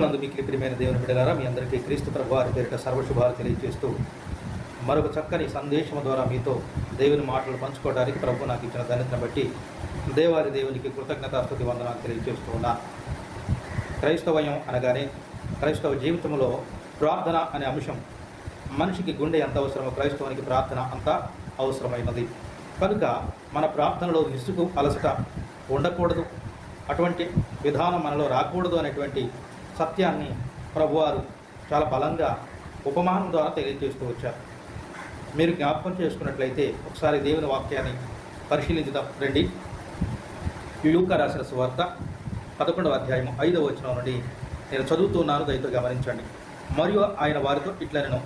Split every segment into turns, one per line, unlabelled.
నందు మీకు ప్రియమైన దేవుని బిడ్డలారా మీ అందరికీ క్రీస్తు ప్రభు వారి పేరిట సర్వశుభాలు తెలియజేస్తూ మరొక చక్కని సందేశం ద్వారా మీతో దేవుని మాటలు పంచుకోవడానికి ప్రభు నాకు ఇచ్చిన ధన్యతను బట్టి దేవాది దేవునికి కృతజ్ఞతాస్తుతి వందనాలు తెలియజేస్తూ ఉన్నా. క్రైస్తవయం అనగానే క్రైస్తవ జీవితంలో ప్రార్థన అనే అంశం మనిషికి గుండె ఎంత అవసరమో క్రైస్తవానికి ప్రార్థన అంత అవసరమైనది. కనుక మన ప్రార్థనలో విసుగు అలసట ఉండకూడదు. అటువంటి విధానం మనలో రాకూడదు అనేటువంటి సత్యాన్ని ప్రభువారు చాలా బలంగా ఉపమానం ద్వారా తెలియజేస్తూ వచ్చారు. మీరు జ్ఞాపకం చేసుకున్నట్లయితే ఒకసారి దేవుని వాక్యాన్ని పరిశీలించుదాం. రండి. యూక రాసిన సువార్త పదకొండవ అధ్యాయం ఐదవ వచనం నుండి నేను చదువుతున్నాను దయతో గమనించండి. మరియు ఆయన వారితో ఇట్లనను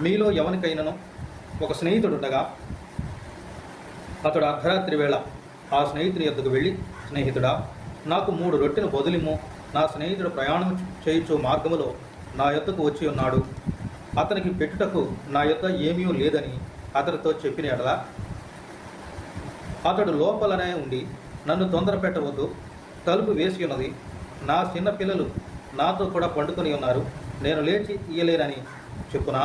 మీలో ఎవరికైనాను ఒక స్నేహితుడు ఉండగా అతడు అర్ధరాత్రి వేళ ఆ స్నేహితుని యొద్దకు వెళ్ళి స్నేహితుడా నాకు మూడు రొట్టెలు బదులిము నా స్నేహితుడు ప్రయాణం చేయుచు మార్గములో నా యొద్దకు వచ్చి ఉన్నాడు. అతనికి పెట్టుటకు నా యొద్ద ఏమీ లేదని అతనితో చెప్పిన ఎడలా అతడు లోపలనే ఉండి నన్ను తొందర పెట్టవద్దు. తలుపు వేసి ఉన్నది. నా చిన్న పిల్లలు నాతో కూడా పండుకొని ఉన్నారు. నేను లేచి ఇయ్యలేనని చెప్పునా?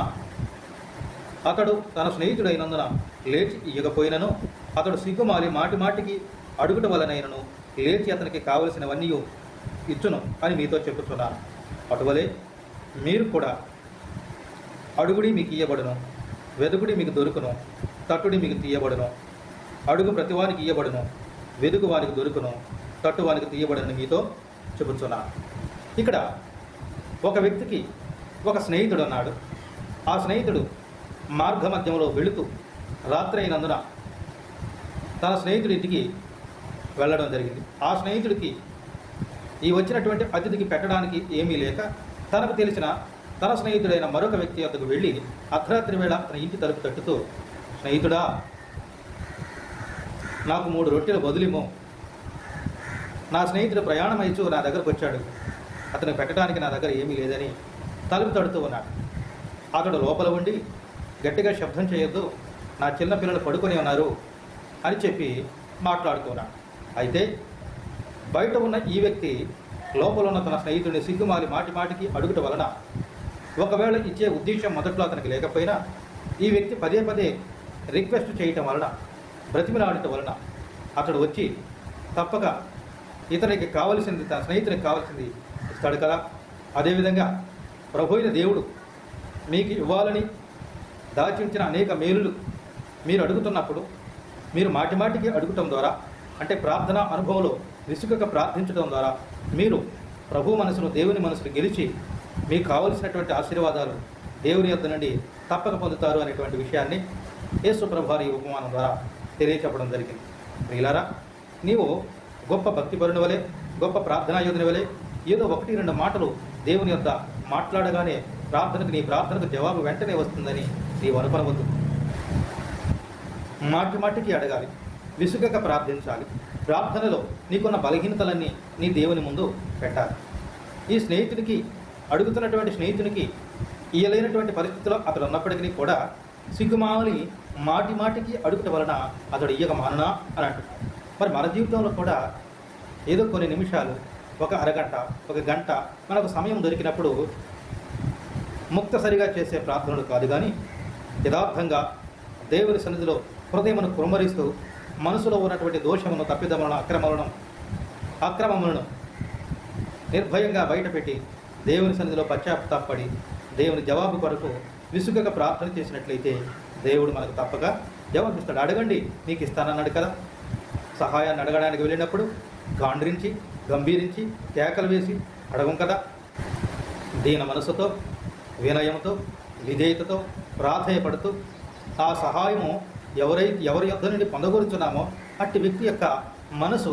అతడు తన స్నేహితుడైనందున లేచి ఇయ్యకపోయినను. అతడు సిగ్గుమాలి మాటి మాటికి అడుగుట వలనైనను. లేచి అతనికి కావలసినవన్నీ ఇచ్చును అని మీతో చెప్పుచున్నాను. అటువలే మీరు కూడా అడుగుడి మీకు ఇయ్యబడును వెదుగుడి మీకు దొరుకును తట్టుడి మీకు తీయబడును. అడుగు ప్రతివానికి ఇయ్యబడును వెదుగు వారికి దొరుకును తట్టు వారికి తీయబడని మీతో చెబుతున్నాను ఇక్కడ ఒక వ్యక్తికి ఒక స్నేహితుడు అన్నాడు ఆ స్నేహితుడు మార్గమధ్యంలో వెళుతూ రాత్రి అయినందున తన స్నేహితుడి ఇంటికి వెళ్ళడం జరిగింది. ఆ స్నేహితుడికి ఈ వచ్చినటువంటి అతిథికి పెట్టడానికి ఏమీ లేక తనకు తెలిసిన తన స్నేహితుడైన మరొక వ్యక్తి వద్దకు వెళ్ళి అర్ధరాత్రి వేళ తన ఇంటి తలుపు తట్టుతూ స్నేహితుడా నాకు మూడు రొట్టెలు బదులిమో నా స్నేహితుడు ప్రయాణం అయిచు నా దగ్గరకు వచ్చాడు. అతను పెట్టడానికి నా దగ్గర ఏమీ లేదని తలుపు తడుతూ ఉన్నాడు. అతడు లోపల ఉండి గట్టిగా శబ్దం చేయొద్దు. నా చిన్న పిల్లలు పడుకొని ఉన్నారు అని చెప్పి మాట్లాడుతున్నాడు అయితే బయట ఉన్న ఈ వ్యక్తి లోపల ఉన్న తన స్నేహితుడిని సిగ్గుమాలి మాటి మాటికి అడుగుట వలన ఒకవేళ ఇచ్చే ఉద్దేశం మొదట్లో అతనికి లేకపోయినా ఈ వ్యక్తి పదే పదే రిక్వెస్ట్ చేయటం వలన బ్రతిమిలాడటం వలన అతడు వచ్చి తప్పక ఇతనికి కావలసింది తన స్నేహితునికి కావాల్సింది ఇస్తాడు కదా. అదేవిధంగా ప్రభు దేవుడు మీకు ఇవ్వాలని దాచించిన అనేక మేలులు మీరు అడుగుతున్నప్పుడు మీరు మాటి మాటికి అడుగుటం ద్వారా అంటే ప్రార్థన అనుభవంలో విసుగక ప్రార్థించడం ద్వారా మీరు ప్రభు మనసును దేవుని మనసును గెలిచి మీకు కావలసినటువంటి ఆశీర్వాదాలు దేవుని యొద్ద నుండి తప్పక పొందుతారు అనేటువంటి విషయాన్ని యేసు ప్రభారి ఉపమానం ద్వారా తెలియచెప్పడం జరిగింది. ప్రియులారా నీవు గొప్ప భక్తిపరుని వలె గొప్ప ప్రార్థనా యోధుని వలె ఏదో ఒకటి రెండు మాటలు దేవుని యొద్ద మాట్లాడగానే ప్రార్థనకు నీ ప్రార్థనకు జవాబు వెంటనే వస్తుందని నీవు అనుకొనవద్దు మాటి మాటికి అడగాలి. విసుగక ప్రార్థించాలి. ప్రార్థనలో నీకున్న బలహీనతలన్నీ నీ దేవుని ముందు పెట్టాలి. ఈ స్నేహితుడికి అడుగుతున్నటువంటి స్నేహితునికి ఇయ్యలేనటువంటి పరిస్థితిలో అతడు ఉన్నప్పటికీ కూడా సిగ్గుమాలి మాటి మాటికి అడుగుట వలన అతడు ఇయ్యక మానునా అని అంటున్నాడు. మరి మన జీవితంలో కూడా ఏదో కొన్ని నిమిషాలు ఒక అరగంట ఒక గంట మనకు సమయం దొరికినప్పుడు ముక్తసరిగా చేసే ప్రార్థనలు కాదు కానీ యథార్థంగా దేవుని సన్నిధిలో హృదయమును కుమ్మరిస్తూ మనసులో ఉన్నటువంటి దోషమును తప్పిదములను అక్రమలను అక్రమములను నిర్భయంగా బయటపెట్టి దేవుని సన్నిధిలో పశ్చాత్తాపడి దేవుని జవాబు కొరకు విసుగగా ప్రార్థన చేసినట్లయితే దేవుడు మనకు తప్పక జవాబిస్తాడు. అడగండి నీకు ఇస్తానన్నాడు కదా. సహాయాన్ని అడగడానికి వెళ్ళినప్పుడు గాండ్రించి గంభీరించి కేకలు వేసి అడగం కదా. దీన మనసుతో వినయంతో విధేయతతో ప్రాధాయపడుతూ ఆ సహాయము ఎవరై ఎవరి యుద్ధం నుండి పొందగోరుచున్నామో అట్టి వ్యక్తి యొక్క మనసు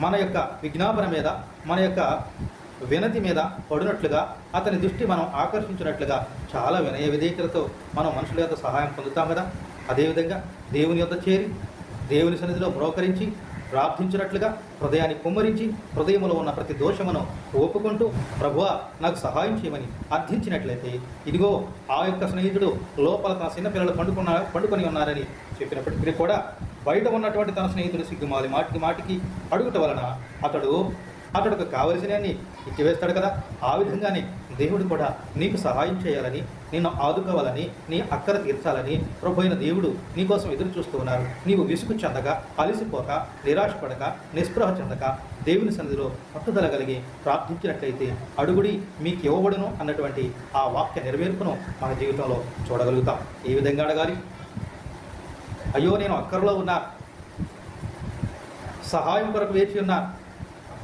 మన యొక్క విజ్ఞాపన మీద మన యొక్క వినతి మీద పడినట్లుగా అతని దృష్టి మనం ఆకర్షించినట్లుగా చాలా వినయ విధేయతలతో మనం మనుషుల యొక్క సహాయం పొందుతాం కదా. అదేవిధంగా దేవుని యొక్క చేరి దేవుని సన్నిధిలో బ్రోకరించి ప్రార్థించినట్లుగా హృదయాన్ని కుమ్మరించి హృదయములో ఉన్న ప్రతి దోషమును ఒప్పుకుంటూ ప్రభువ నాకు సహాయం చేయమని అర్థించినట్లయితే ఇదిగో ఆ యొక్క స్నేహితుడు లోపల తన చిన్న పిల్లలు పండుకున్న పండుకొని ఉన్నారని చెప్పినప్పటికీ కూడా బయట ఉన్నటువంటి తన స్నేహితుడు సిగ్గుమాలి మాటికి మాటికి అడుగుట వలన అతడు అతడుకు కావలసినవన్నీ ఇచ్చివేస్తాడు కదా? ఆ విధంగానే దేవుడు కూడా నీకు సహాయం చేయాలని నిన్ను ఆదుకోవాలని నీ అక్కర తీర్చాలని ప్రభు దేవుడు నీకోసం ఎదురు చూస్తూ ఉన్నారు. నీవు విసుగు చెందక అలసిపోక నిరాశపడక నిస్పృహ చెందక దేవుని సన్నిధిలో పట్టుదల కలిగి ప్రార్థించినట్లయితే అడుగుడి మీకు ఇవ్వబడును అన్నటువంటి ఆ వాక్య నెరవేర్పును మన జీవితంలో చూడగలుగుతాం. ఏ విధంగా అడగాలి. అయ్యో నేను అక్కరలో ఉన్నా. సహాయం కొరకు వేచి ఉన్నా.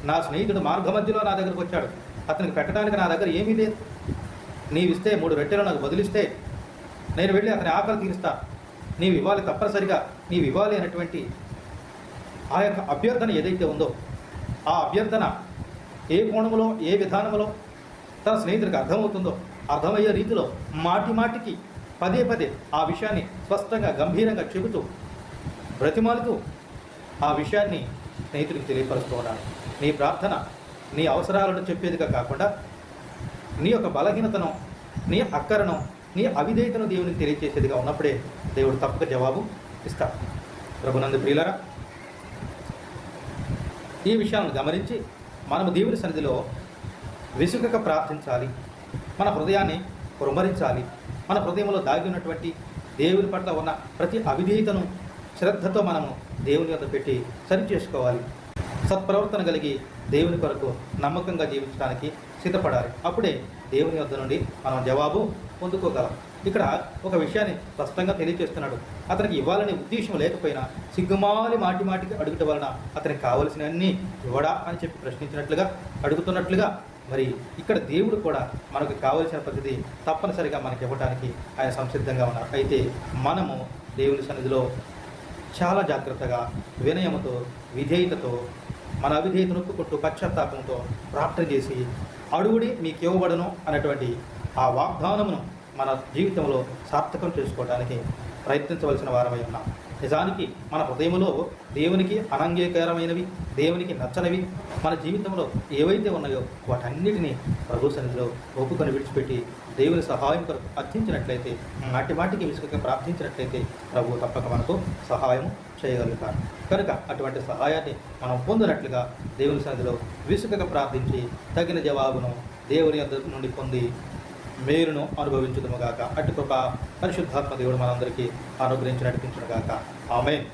నా స్నేహితుడు మార్గ మధ్యలో నా దగ్గరకు వచ్చాడు. అతనికి పెట్టడానికి నా దగ్గర ఏమీ లేదు. నీవిస్తే మూడు రొట్టెలు నాకు బదిలిస్తే నేను వెళ్ళి అతని ఆకలి తీరుస్తా. నీవు ఇవ్వాలి తప్పనిసరిగా. నీవు ఇవ్వాలి అనేటువంటి ఆ యొక్క అభ్యర్థన ఏదైతే ఉందో ఆ అభ్యర్థన ఏ కోణములో ఏ విధానములో తన స్నేహితుడికి అర్థమవుతుందో అర్థమయ్యే రీతిలో మాటి మాటికి పదే పదే ఆ విషయాన్ని స్పష్టంగా గంభీరంగా చెబుతూ బ్రతిమాలుతూ ఆ విషయాన్ని స్నేహితుడికి తెలియపరుస్తూ ఉన్నాడు నీ ప్రార్థన నీ అవసరాలను చెప్పేదిగా కాకుండా నీ యొక్క బలహీనతను నీ అక్కరను నీ అవిధేయతను దేవునికి తెలియచేసేదిగా ఉన్నప్పుడే దేవుడు తప్పక జవాబు ఇస్తాడు. ప్రభునందు ప్రియులరా ఈ విషయాలను గమనించి మనము దేవుని సన్నిధిలో విసుగక ప్రార్థించాలి. మన హృదయాన్ని కురుమరించాలి మన హృదయంలో దాగి ఉన్నటువంటి దేవుని పట్ల ఉన్న ప్రతి అవిధేయతను శ్రద్ధతో మనము దేవుని వద్ద పెట్టి సరి చేసుకోవాలి. సత్ప్రవర్తన కలిగి దేవుని కొరకు నమ్మకంగా జీవించడానికి సిద్ధపడాలి. అప్పుడే దేవుని వద్ద నుండి మనం జవాబు పొందుకోగలం. ఇక్కడ ఒక విషయాన్ని స్పష్టంగా తెలియజేస్తున్నాడు. అతనికి ఇవ్వాలనే ఉద్దేశం లేకపోయినా సిగ్గుమాలి మాటి మాటికి అడుగుట వలన అతనికి కావలసినవన్నీ ఇవ్వడా అని చెప్పి ప్రశ్నించినట్లుగా అడుగుతున్నట్లుగా. మరి ఇక్కడ దేవుడు కూడా మనకు కావలసిన ప్రతిదీ తప్పనిసరిగా మనకి ఇవ్వడానికి ఆయన సంసిద్ధంగా ఉన్నారు. అయితే మనము దేవుని సన్నిధిలో చాలా జాగ్రత్తగా వినయముతో విధేయతతో మన అవిధేయత నొప్పుకుంటూ పశ్చాత్తాపంతో ప్రార్థన చేసి అడుగుడి మీకు ఇవ్వబడను అనేటువంటి ఆ వాగ్దానమును మన జీవితంలో సార్థకం చేసుకోవడానికి ప్రయత్నించవలసిన వారమై ఉన్నాం. నిజానికి మన హృదయంలో దేవునికి అనంగీకారమైనవి దేవునికి నచ్చనివి మన జీవితంలో ఏవైతే ఉన్నాయో వాటన్నిటినీ ప్రభు సన్నిధిలో ఒప్పుకొని విడిచిపెట్టి దేవుని సహాయం కొరకు అర్థించినట్లయితే నాటి విసుక ప్రార్థించినట్లయితే ప్రభు తప్పక మనకు సహాయం చేయగలుగుతారు కనుక అటువంటి సహాయాన్ని మనం పొందినట్లుగా దేవుని సన్నిధిలో విసుకగా ప్రార్థించి తగిన జవాబును దేవుని నుండి పొంది మేలును అనుభవించుదుముగాక అటు కృప పరిశుద్ధాత్మ దేవుడు మనందరికీ అనుగ్రహించి నడిపించునుగాక ఆమె